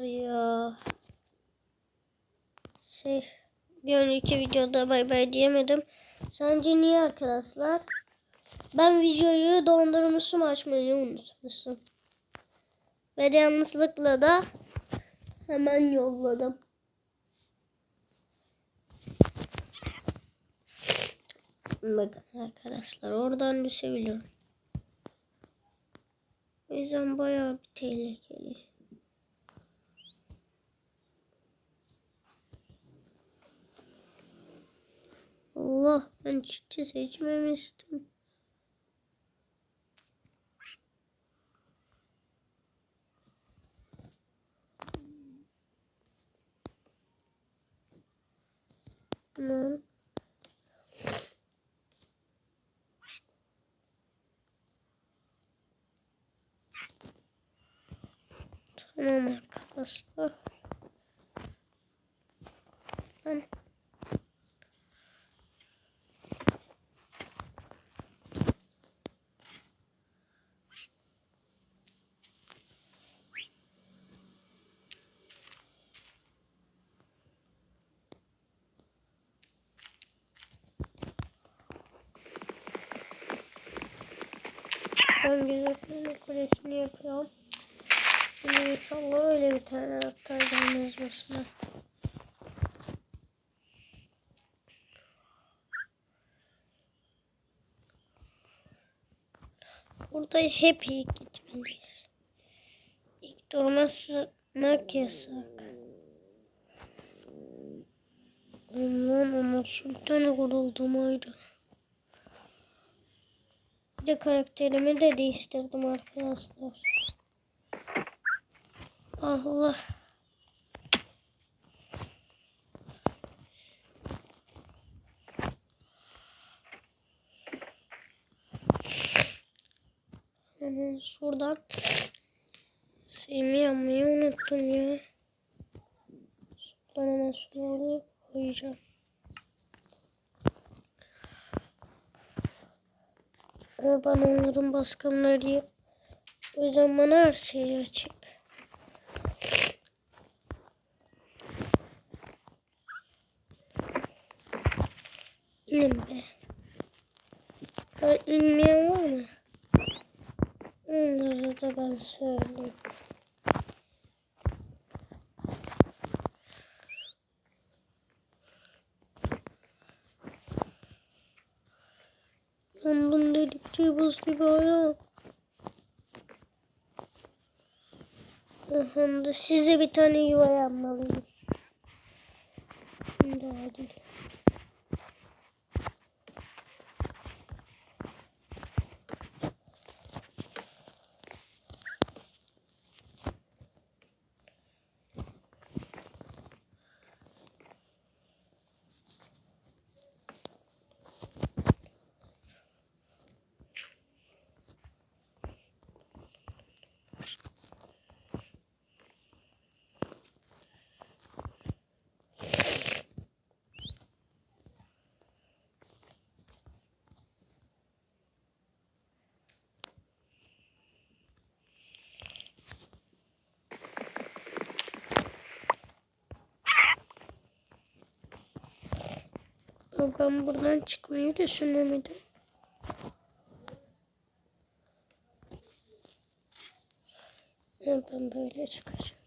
Ya. Şey, bir önceki videoda bay bay diyemedim. Sence niye arkadaşlar? Ben videoyu dondurmuşum açmayı unutmuşum. Ve de yanlışlıkla da hemen yolladım. Bakın arkadaşlar oradan düşebilirim. O yüzden bayağı bir tehlikeli. Allah ben çiftçi seçmemiştim. Tamam. Tamam arkadaşlar. Ben Güzel kulesini yapıyorum. Şimdi inşallah öyle bir tane raptor gelmez başıma. Burada hep iyi gitmeliyiz. İlk durmak yasak. Aman ama sultanı kuruldum oydu. Bir de karakterimi de değiştirdim arkadaşlar. Allah. Hemen şuradan sevmi yapmayı unuttum ya. Şuradan hemen şunları koyacağım. Ama ben onların başkanlarıyım. O yüzden bana her şey açık. İnin be. Ben inmeyen var mı? Onları da ben söyleyeyim. Ondan dedikçe buz gibi ayağı. Aha size bir tane yuva yapmalıyım. Daha değil. Ama Ben buradan çıkmayı düşünemedim. Ben böyle çıkacağım.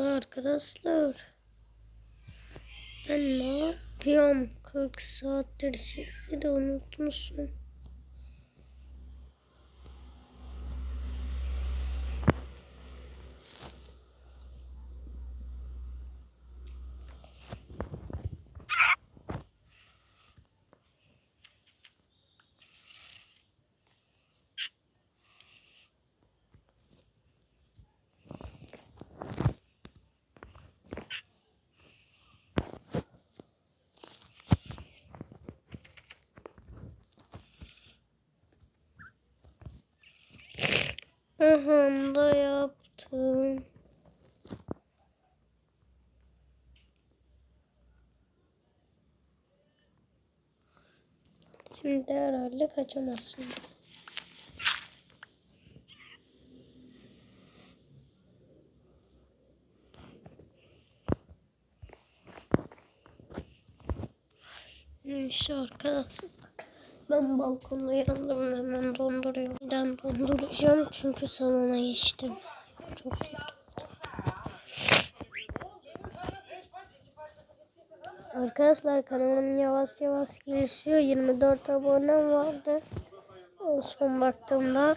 arkadaşlar. Ben ne yapıyorum? 40 saattir sizi de unutmuşum. Aha yaptım. Şimdi herhalde kaçamazsınız. Neyse arkadaşlar. Ben balkonda yandım hemen donduruyor. Neden donduracağım? Çünkü salona geçtim. Çok Arkadaşlar kanalım yavaş yavaş gelişiyor. 24 abonem vardı. O son baktığımda.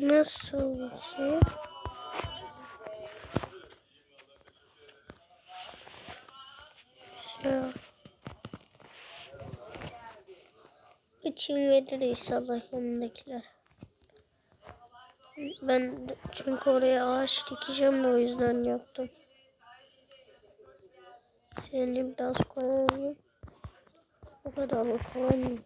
Nasıl bir şey? Şu. İçim verir inşallah yanındakiler. Ben çünkü oraya ağaç dikeceğim de o yüzden yaptım. Seni biraz koyalım. O kadar da kolay?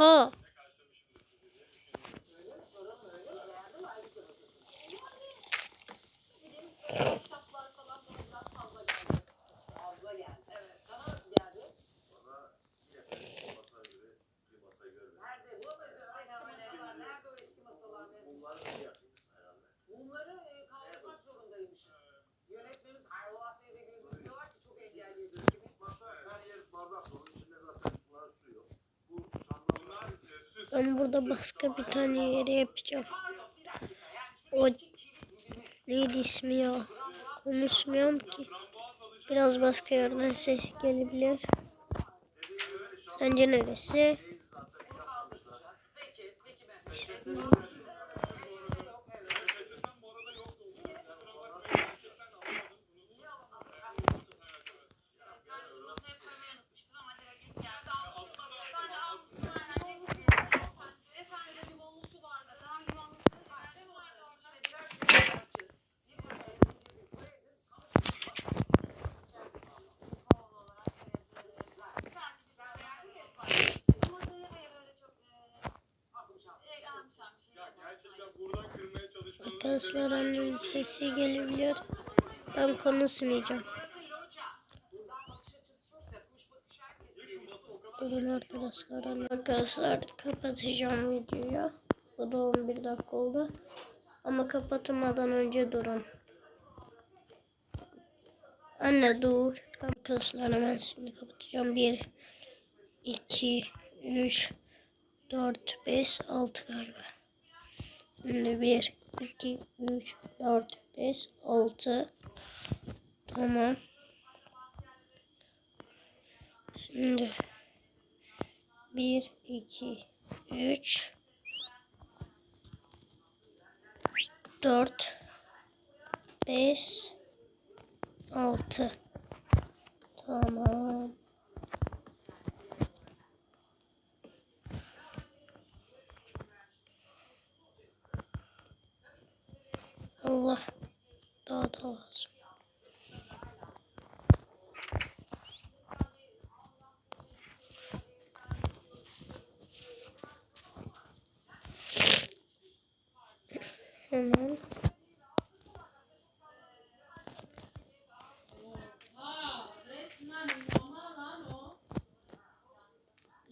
है ben burada başka bir tane yere yapacağım. O neydi ismi ya? Konuşmuyorum ki. Biraz başka yerden ses gelebilir. Sence neresi? Şimdi... arkadaşlar annemin sesi gelebilir. Ben konuşmayacağım. Durun arkadaşlar. Arkadaşlar kapatacağım videoyu. Bu da 11 dakika oldu. Ama kapatmadan önce durun. Anne dur. Arkadaşlar hemen şimdi kapatacağım. 1, 2, 3, 4, 5, 6 galiba. Şimdi 1, 2, 3, 4, 5, 6. Tamam. Şimdi 1, 2, 3, 4, 5, 6. Tamam. Allah daha da lazım. Hemen.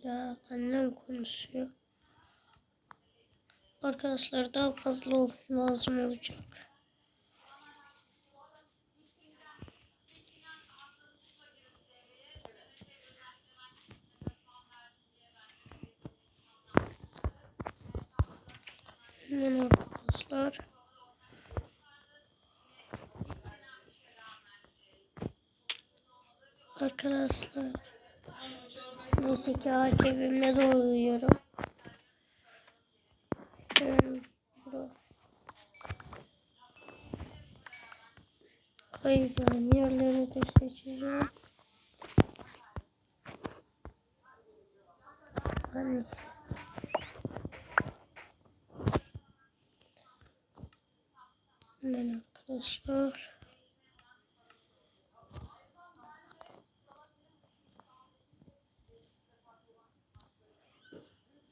Ya annem konuşuyor. Arkadaşlar daha fazla lazım olacak. Hemen arkadaşlar. Arkadaşlar. Neyse ki ağaç evimde de uyuyorum. Hemen bura. Kaybolan yerleri de seçeceğim. Hani. Hemen arkadaşlar.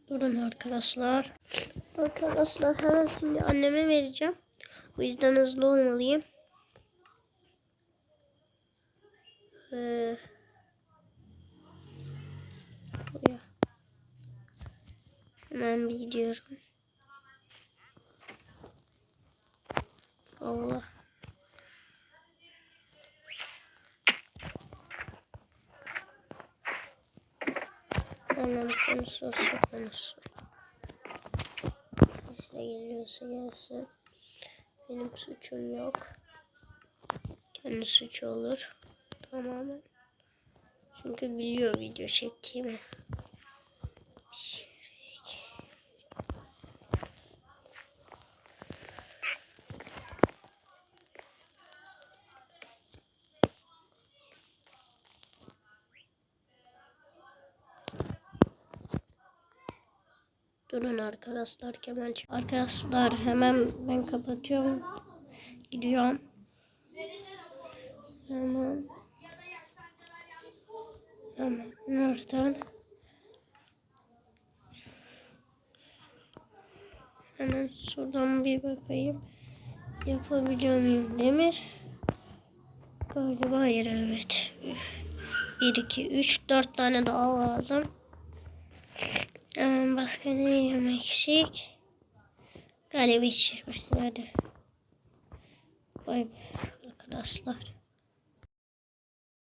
Durun arkadaşlar. Arkadaşlar hemen şimdi anneme vereceğim. O yüzden hızlı olmalıyım. Ee, buraya. Hemen bir gidiyorum. Allah. Hemen konuşursa konuşsun. Sesle geliyorsa gelsin. Benim suçum yok. Kendi suçu olur. Tamamen. Çünkü biliyor video çektiğimi. Durun arkadaşlar Kemal. Ç- Arkadaşlar hemen ben kapatıyorum. Gidiyorum. Hemen. Hemen nereden? Hemen şuradan bir bakayım. Yapabiliyor muyum Demir? Galiba hayır evet. 1, 2, 3, 4 tane daha lazım. Ee, başka ne yemek eksik? Galiba içirmişsin hadi. Bay bay arkadaşlar.